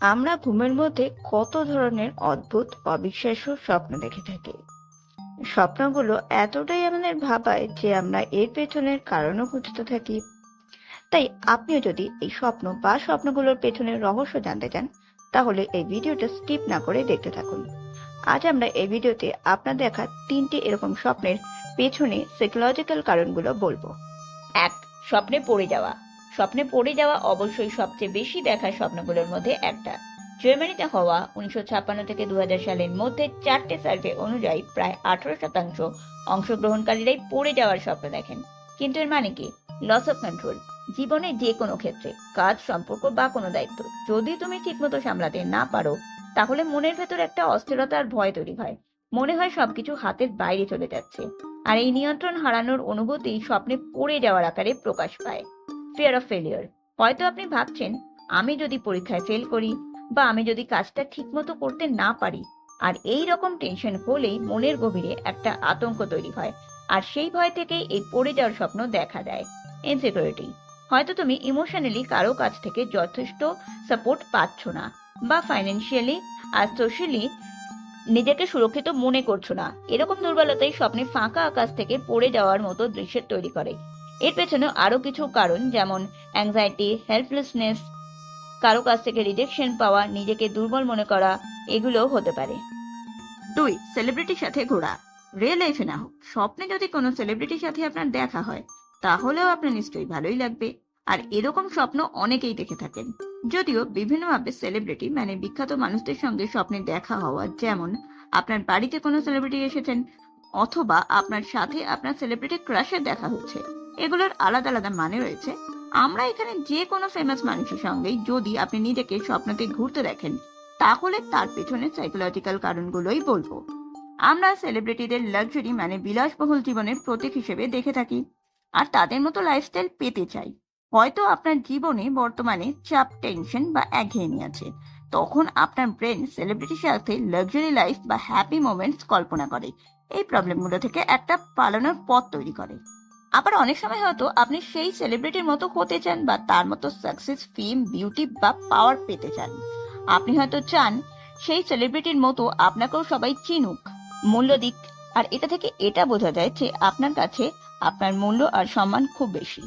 আমরা ঘুমের মধ্যে কত ধরনের অদ্ভুত, অবিশ্বাস্য স্বপ্ন দেখে থাকি। স্বপ্নগুলো এতটাই আমাদের ভাবায় যে আমরা এর পেছনের কারণও খুঁজতে থাকি। তাই আপনিও যদি এই স্বপ্ন বা স্বপ্নগুলোর পেছনের রহস্য জানতে চান, তাহলে এই ভিডিওটা স্কিপ না করে দেখতে থাকুন। আজ আমরা এই ভিডিওতে আপনার দেখা তিনটি এরকম স্বপ্নের পেছনে সাইকোলজিক্যাল কারণগুলো বলব। এক, স্বপ্নে পড়ে যাওয়া। স্বপ্নে পড়ে যাওয়া অবশ্যই সবচেয়ে বেশি দেখা স্বপ্নগুলোর মধ্যে একটা। জার্মানিতে হওয়া উনিশশো ছাপ্পান্ন থেকে দু সালের মধ্যে চারটে সার্ভে অনুযায়ী প্রায় আঠারো শতাংশ অংশগ্রহণকারীরাই পড়ে যাওয়ার স্বপ্ন দেখেন। কিন্তু এর মানে কি? লস অফ কন্ট্রোল জীবনে যে কোনো ক্ষেত্রে, কাজ, সম্পর্ক বা কোনো দায়িত্ব, যদি তুমি ঠিকমতো সামলাতে না পারো, তাহলে মনের ভেতর একটা অস্থিরতার ভয় তৈরি হয়। মনে হয় সবকিছু হাতের বাইরে চলে যাচ্ছে। আর এই নিয়ন্ত্রণ হারানোর অনুভূতি স্বপ্নে পড়ে যাওয়ার আকারে প্রকাশ পায়। ফিয়ার অফ ফেলিওর হয়তো আপনি ভাবছেন, আমি যদি পরীক্ষায় ফেল করি বা আমি যদি কাজটা ঠিকমতো করতে না পারি, আর এই রকম টেনশন হলেই মনের গভীরে একটা আতঙ্ক তৈরি হয়, আর সেই ভয় থেকেই এই পড়ে যাওয়ার স্বপ্ন দেখা দেয়। ইনসিকিউরিটি হয়তো তুমি ইমোশনালি কারও কাছ থেকে যথেষ্ট সাপোর্ট পাচ্ছ না বা ফাইন্যান্সিয়ালি আর সোশ্যালি নিজেকে সুরক্ষিত মনে করছ না। এরকম দুর্বলতাই স্বপ্নে ফাঁকা আকাশ থেকে পড়ে যাওয়ার মতো দৃশ্যের তৈরি করে। এর পেছনে আরও কিছু কারণ, যেমন অ্যাংজাইটি হেল্পলেসনেস কারও কাছ থেকে রিজেকশন পাওয়া, নিজেকে দুর্বল মনে করা, এগুলোও হতে পারে। দুই সেলিব্রিটির সাথে ঘোরা। রিয়েল লাইফে না হোক, স্বপ্নে যদি কোনো সেলিব্রিটির সাথে আপনার দেখা হয়, তাহলেও আপনার নিশ্চয়ই ভালোই লাগবে। আর এরকম স্বপ্ন অনেকেই দেখে থাকেন। যদিও বিভিন্নভাবে সেলিব্রিটি মানে বিখ্যাত মানুষদের সঙ্গে স্বপ্নে দেখা হওয়া, যেমন আপনার বাড়িতে কোনো সেলিব্রিটি এসেছেন, অথবা আপনার সাথে আপনার সেলিব্রিটি ক্রাশের দেখা হচ্ছে। এগুলোর আলাদা আলাদা মানে রয়েছে। আমরা এখানে যে কোনো ফেমাস মানুষের সঙ্গেই যদি আপনি নিজেকে স্বপ্নতে ঘুরতে দেখেন, তাহলে তার পেছনে সাইকোলজিক্যাল কারণগুলোই বলব। আমরা সেলিব্রিটিদের লাক্সারি মানে বিলাসবহুল জীবনের প্রতীক হিসেবে দেখে থাকি, আর তাদের মতো লাইফস্টাইল পেতে চাই। হয়তো আপনার জীবনে বর্তমানে চাপ টেনশন বা একঘেয়েমি আছে। তখন আপনার ব্রেন সেলিব্রিটির সাথে লাক্সারি লাইফ বা হ্যাপি মোমেন্টস কল্পনা করে। এই প্রবলেমগুলো থেকে একটা পালানোর পথ তৈরি করে। আবার অনেক সময় হয়তো আপনি সেই সেলিব্রিটির মতো হতে চান বা তার মতো সাকসেস ফেম বিউটি বা পাওয়ার পেতে চান। আপনি হয়তো চান সেই সেলিব্রিটির মতো আপনাকেও সবাই চিনুক, মূল্য দিক। আর এটা থেকে এটা বোঝা যায় যে আপনার কাছে আপনার মূল্য আর সম্মান খুব বেশি।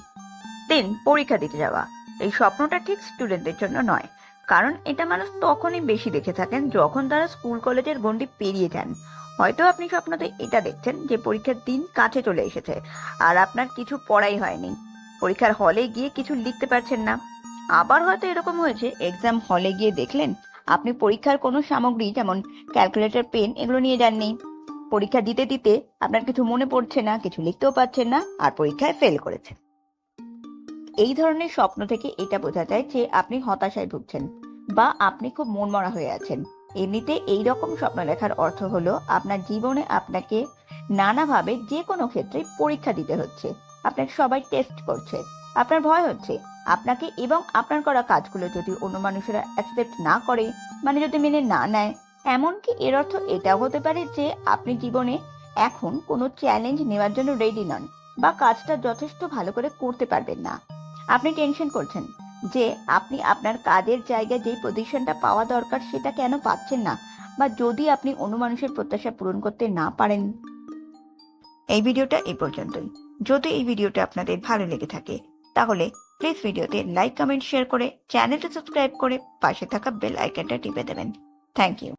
তিন পরীক্ষা দিতে যাওয়া। এই স্বপ্নটা ঠিক স্টুডেন্টদের জন্য নয়, কারণ এটা মানুষ তখনই বেশি দেখে থাকেন যখন তারা স্কুল কলেজের গণ্ডি পেরিয়ে যান। হয়তো আপনি স্বপ্নতে এটা দেখছেন যে পরীক্ষার দিন কাছে চলে এসেছে আর আপনার কিছু পড়াই হয়নি। পরীক্ষার হলে গিয়ে কিছু লিখতে পারছেন না। আবার হয়তো এরকম হয়েছে এক্সাম হলে গিয়ে দেখলেন আপনি পরীক্ষার কোনো সামগ্রী যেমন ক্যালকুলেটর পেন এগুলো নিয়ে যাননি। পরীক্ষা দিতে দিতে আপনার কিছু মনে পড়ছে না, কিছু লিখতেও পারছেন না আর পরীক্ষায় ফেল করেছেন। এই ধরনের স্বপ্ন থেকে এটা বোঝা যায় যে আপনি হতাশায় ভুগছেন বা আপনি খুব মনমরা হয়ে আছেন। এমনিতে এই রকম স্বপ্ন দেখার অর্থ হলো আপনার জীবনে আপনাকে নানাভাবে যে কোনো ক্ষেত্রে পরীক্ষা দিতে হচ্ছে। আপনাকে সবাই টেস্ট করছে। আপনার ভয় হচ্ছে। আপনাকে এবং আপনার করা কাজগুলো যদি অন্য মানুষেরা অ্যাকসেপ্ট না করে মানে যদি মেনে না নেয়, এমনকি এর অর্থ এটাও হতে পারে যে আপনি জীবনে এখন কোনো চ্যালেঞ্জ নেওয়ার জন্য রেডি নন বা কাজটা যথেষ্ট ভালো করে করতে পারবেন না। আপনি টেনশন করছেন। যে আপনি আপনার কাজের জায়গায় যেই পজিশনটা পাওয়া দরকার সেটা কেন পাচ্ছেন না? বা যদি আপনি অন্য মানুষের প্রত্যাশা পূরণ করতে না পারেন? এই ভিডিওটা এই পর্যন্তই। যদি এই ভিডিওটা আপনাদের ভালো লেগে থাকে, তাহলে প্লিজ ভিডিওতে লাইক কমেন্ট শেয়ার করে চ্যানেলটা সাবস্ক্রাইব করে পাশে থাকা বেল আইকনটা টিপে দেবেন। Thank you